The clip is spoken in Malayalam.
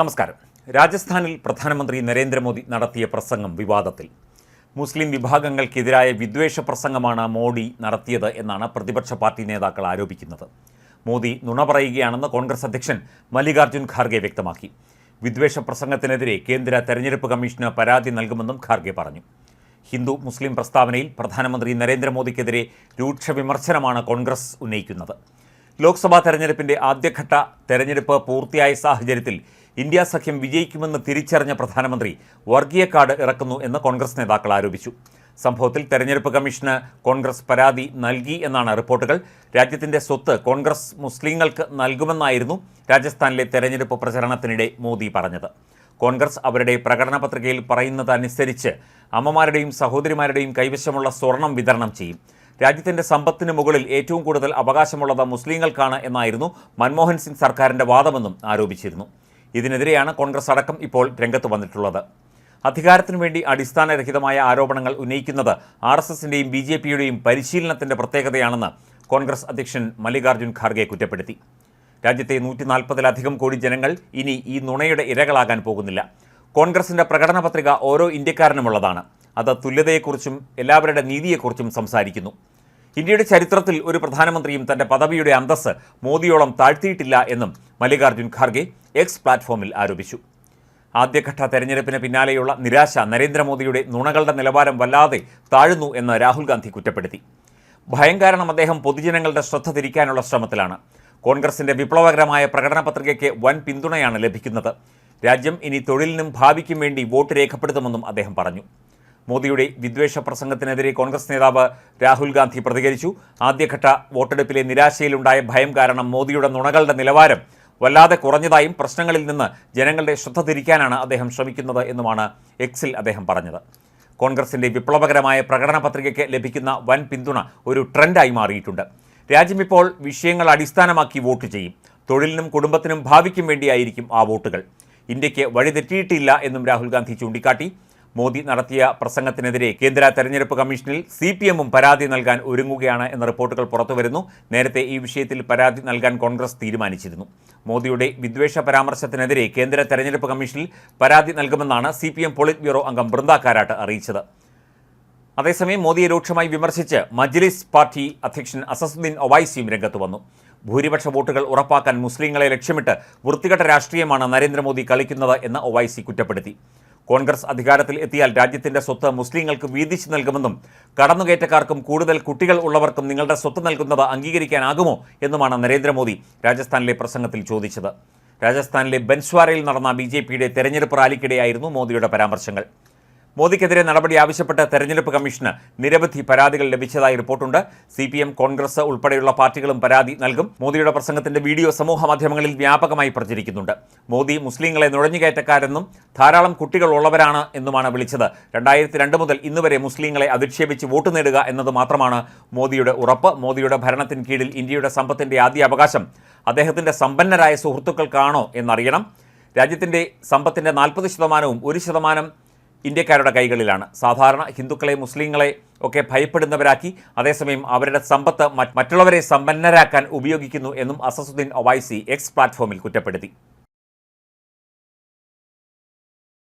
നമസ്കാരം. രാജസ്ഥാനിൽ പ്രധാനമന്ത്രി നരേന്ദ്രമോദി നടത്തിയ പ്രസംഗം വിവാദത്തിൽ. മുസ്ലിം വിഭാഗങ്ങൾക്കെതിരായ വിദ്വേഷ പ്രസംഗമാണ് മോഡി നടത്തിയത് എന്നാണ് പ്രതിപക്ഷ പാർട്ടി നേതാക്കൾ ആരോപിക്കുന്നത്. മോദി നുണ പറയുകയാണെന്ന് കോൺഗ്രസ് അധ്യക്ഷൻ മല്ലികാർജുൻ ഖാർഗെ വ്യക്തമാക്കി. വിദ്വേഷ പ്രസംഗത്തിനെതിരെ കേന്ദ്ര തെരഞ്ഞെടുപ്പ് കമ്മീഷന് പരാതി നൽകുമെന്നും ഖാർഗെ പറഞ്ഞു. ഹിന്ദു മുസ്ലിം പ്രസ്താവനയിൽ പ്രധാനമന്ത്രി നരേന്ദ്രമോദിക്കെതിരെ രൂക്ഷ വിമർശനമാണ് കോൺഗ്രസ് ഉന്നയിക്കുന്നത്. ലോക്സഭാ തെരഞ്ഞെടുപ്പിന്റെ ആദ്യഘട്ട തെരഞ്ഞെടുപ്പ് പൂർത്തിയായ സാഹചര്യത്തിൽ ഇന്ത്യ സഖ്യം വിജയിക്കുമെന്ന് തിരിച്ചറിഞ്ഞ പ്രധാനമന്ത്രി വർഗീയ കാർഡ് ഇറക്കുന്നു എന്ന് കോൺഗ്രസ് നേതാക്കൾ ആരോപിച്ചു. സംഭവത്തിൽ തെരഞ്ഞെടുപ്പ് കമ്മീഷന് കോൺഗ്രസ് പരാതി നൽകി എന്നാണ് റിപ്പോർട്ടുകൾ. രാജ്യത്തിന്റെ സ്വത്ത് കോൺഗ്രസ് മുസ്ലിങ്ങൾക്ക് നൽകുമെന്നായിരുന്നു രാജസ്ഥാനിലെ തെരഞ്ഞെടുപ്പ് പ്രചരണത്തിനിടെ മോദി പറഞ്ഞത്. കോൺഗ്രസ് അവരുടെ പ്രകടന പത്രികയിൽ പറയുന്നതനുസരിച്ച് അമ്മമാരുടെയും സഹോദരിമാരുടെയും കൈവശമുള്ള സ്വർണം വിതരണം ചെയ്യും. രാജ്യത്തിന്റെ സമ്പത്തിന് മുകളിൽ ഏറ്റവും കൂടുതൽ അവകാശമുള്ളത് മുസ്ലിങ്ങൾക്കാണ് എന്നായിരുന്നു മൻമോഹൻ സിംഗ് സർക്കാരിന്റെ വാദമെന്നും ആരോപിച്ചിരുന്നു. ഇതിനെതിരെയാണ് കോൺഗ്രസ് അടക്കം ഇപ്പോൾ രംഗത്ത് വന്നിട്ടുള്ളത്. അധികാരത്തിനു വേണ്ടി അടിസ്ഥാനരഹിതമായ ആരോപണങ്ങൾ ഉന്നയിക്കുന്നത് ആർ എസ് എസിന്റെയും ബി ജെ പിയുടെയും പരിശീലനത്തിന്റെ പ്രത്യേകതയാണെന്ന് കോൺഗ്രസ് അധ്യക്ഷൻ മല്ലികാർജുൻ ഖാർഗെ കുറ്റപ്പെടുത്തി. രാജ്യത്തെ നൂറ്റി നാൽപ്പതിലധികം കോടി ജനങ്ങൾ ഇനി ഈ നുണയുടെ ഇരകളാകാൻ പോകുന്നില്ല. കോൺഗ്രസിന്റെ പ്രകടന ഓരോ ഇന്ത്യക്കാരനുമുള്ളതാണ്. അത് തുല്യതയെക്കുറിച്ചും എല്ലാവരുടെ നീതിയെക്കുറിച്ചും സംസാരിക്കുന്നു. ഇന്ത്യയുടെ ചരിത്രത്തിൽ ഒരു പ്രധാനമന്ത്രിയും തന്റെ പദവിയുടെ അന്തസ് മോദിയോളം താഴ്ത്തിയിട്ടില്ല എന്നും മല്ലികാർജുൻ ഖാർഗെ എക്സ് പ്ലാറ്റ്ഫോമിൽ ആരോപിച്ചു. ആദ്യഘട്ട തെരഞ്ഞെടുപ്പിന് പിന്നാലെയുള്ള നിരാശ നരേന്ദ്രമോദിയുടെ നുണകളുടെ നിലവാരം വല്ലാതെ താഴുന്നു എന്ന് രാഹുൽ ഗാന്ധി കുറ്റപ്പെടുത്തി. ഭയം കാരണം അദ്ദേഹം പൊതുജനങ്ങളുടെ ശ്രദ്ധ തിരിക്കാനുള്ള ശ്രമത്തിലാണ്. കോൺഗ്രസിന്റെ വിപ്ലവകരമായ പ്രകടന പത്രികയ്ക്ക് വൻ പിന്തുണയാണ് ലഭിക്കുന്നത്. രാജ്യം ഇനി തൊഴിലിനും ഭാവിക്കും വേണ്ടി വോട്ട് രേഖപ്പെടുത്തുമെന്നും അദ്ദേഹം പറഞ്ഞു. മോദിയുടെ വിദ്വേഷ പ്രസംഗത്തിനെതിരെ കോൺഗ്രസ് നേതാവ് രാഹുൽ ഗാന്ധി പ്രതികരിച്ചു. ആദ്യഘട്ട വോട്ടെടുപ്പിലെ നിരാശയിലുണ്ടായ ഭയം കാരണം മോദിയുടെ നുണകളുടെ നിലവാരം വല്ലാതെ കുറഞ്ഞതായും പ്രശ്നങ്ങളിൽ നിന്ന് ജനങ്ങളുടെ ശ്രദ്ധ തിരിക്കാനാണ് അദ്ദേഹം ശ്രമിക്കുന്നത് എന്നുമാണ് എക്സിൽ അദ്ദേഹം പറഞ്ഞത്. കോൺഗ്രസിന്റെ വിപ്ലവകരമായ പ്രകടന പത്രികയ്ക്ക് ലഭിക്കുന്ന വൻ പിന്തുണ ഒരു ട്രെൻഡായി മാറിയിട്ടുണ്ട്. രാജ്യമിപ്പോൾ വിഷയങ്ങൾ അടിസ്ഥാനമാക്കി വോട്ട് ചെയ്യും. തൊഴിലിനും കുടുംബത്തിനും ഭാവിക്കും വേണ്ടിയായിരിക്കും ആ വോട്ടുകൾ. ഇന്ത്യയ്ക്ക് വഴിതെറ്റിയിട്ടില്ല എന്നും രാഹുൽ ഗാന്ധി ചൂണ്ടിക്കാട്ടി. മോദി നടത്തിയ പ്രസംഗത്തിനെതിരെ കേന്ദ്ര തെരഞ്ഞെടുപ്പ് കമ്മീഷനിൽ സി പി എമ്മും പരാതി നൽകാൻ ഒരുങ്ങുകയാണ് എന്ന റിപ്പോർട്ടുകൾ പുറത്തുവരുന്നു നേരത്തെ ഈ വിഷയത്തിൽ പരാതി നൽകാൻ കോൺഗ്രസ് തീരുമാനിച്ചിരുന്നു. മോദിയുടെ വിദ്വേഷ പരാമർശത്തിനെതിരെ കേന്ദ്ര തെരഞ്ഞെടുപ്പ് കമ്മീഷനിൽ പരാതി നൽകുമെന്നാണ് C P M polit bureau അംഗം ബൃന്ദ കാരാട്ട് അറിയിച്ചത്. അതേസമയം മോദിയെ രൂക്ഷമായി വിമർശിച്ച് മജ്ലിസ് പാർട്ടി അധ്യക്ഷൻ അസസുദ്ദീൻ ഒവൈസിയും രംഗത്ത് വന്നു. ഭൂരിപക്ഷ വോട്ടുകൾ ഉറപ്പാക്കാൻ മുസ്ലിങ്ങളെ ലക്ഷ്യമിട്ട് വൃത്തികെട്ട രാഷ്ട്രീയമാണ് നരേന്ദ്രമോദി കളിക്കുന്നത് എന്ന് ഒവൈസി കുറ്റപ്പെടുത്തി. കോൺഗ്രസ് അധികാരത്തിൽ എത്തിയാൽ രാജ്യത്തിന്റെ സ്വത്ത് മുസ്ലിങ്ങൾക്ക് വീതിച്ചു നൽകുമെന്നും കടന്നുകയറ്റക്കാർക്കും കൂടുതൽ കുട്ടികൾ ഉള്ളവർക്കും നിങ്ങളുടെ സ്വത്ത് നൽകുന്നത് അംഗീകരിക്കാനാകുമോ എന്നുമാണ് നരേന്ദ്രമോദി രാജസ്ഥാനിലെ പ്രസംഗത്തിൽ ചോദിച്ചത്. രാജസ്ഥാനിലെ ബൻസ്വാരയിൽ നടന്ന ബി ജെ പിയുടെ തെരഞ്ഞെടുപ്പ് റാലിക്കിടെയായിരുന്നു മോദിയുടെ പരാമർശങ്ങൾ. മോദിക്കെതിരെ നടപടി ആവശ്യപ്പെട്ട് തെരഞ്ഞെടുപ്പ് കമ്മീഷന് നിരവധി പരാതികൾ ലഭിച്ചതായി റിപ്പോർട്ടുണ്ട്. സി പി എം കോൺഗ്രസ് ഉൾപ്പെടെയുള്ള പാർട്ടികളും പരാതി നൽകും. മോദിയുടെ പ്രസംഗത്തിന്റെ വീഡിയോ സമൂഹ മാധ്യമങ്ങളിൽ വ്യാപകമായി പ്രചരിക്കുന്നുണ്ട്. മോദി മുസ്ലിങ്ങളെ നുഴഞ്ഞുകയറ്റക്കാരെന്നും ധാരാളം കുട്ടികൾ ഉള്ളവരാണ് എന്നുമാണ് വിളിച്ചത്. രണ്ടായിരത്തി രണ്ട് മുതൽ ഇന്നുവരെ മുസ്ലിങ്ങളെ അധിക്ഷേപിച്ച് വോട്ട് നേടുക എന്നത് മാത്രമാണ് മോദിയുടെ ഉറപ്പ്. മോദിയുടെ ഭരണത്തിന് കീഴിൽ ഇന്ത്യയുടെ സമ്പത്തിന്റെ ആദ്യ അവകാശം അദ്ദേഹത്തിന്റെ സമ്പന്നരായ സുഹൃത്തുക്കൾക്കാണോ എന്നറിയണം. രാജ്യത്തിന്റെ സമ്പത്തിന്റെ നാൽപ്പത് ശതമാനവും ഒരു ശതമാനം ഇന്ത്യക്കാരുടെ കൈകളിലാണ്. സാധാരണ ഹിന്ദുക്കളെ മുസ്ലിങ്ങളെ ഒക്കെ ഭയപ്പെടുന്നവരാക്കി അതേസമയം അവരുടെ സമ്പത്ത് മറ്റുള്ളവരെ സമ്പന്നരാക്കാൻ ഉപയോഗിക്കുന്നു എന്നും അസസുദ്ദീൻ ഒവൈസി എക്സ് പ്ലാറ്റ്ഫോമിൽ കുറ്റപ്പെടുത്തി.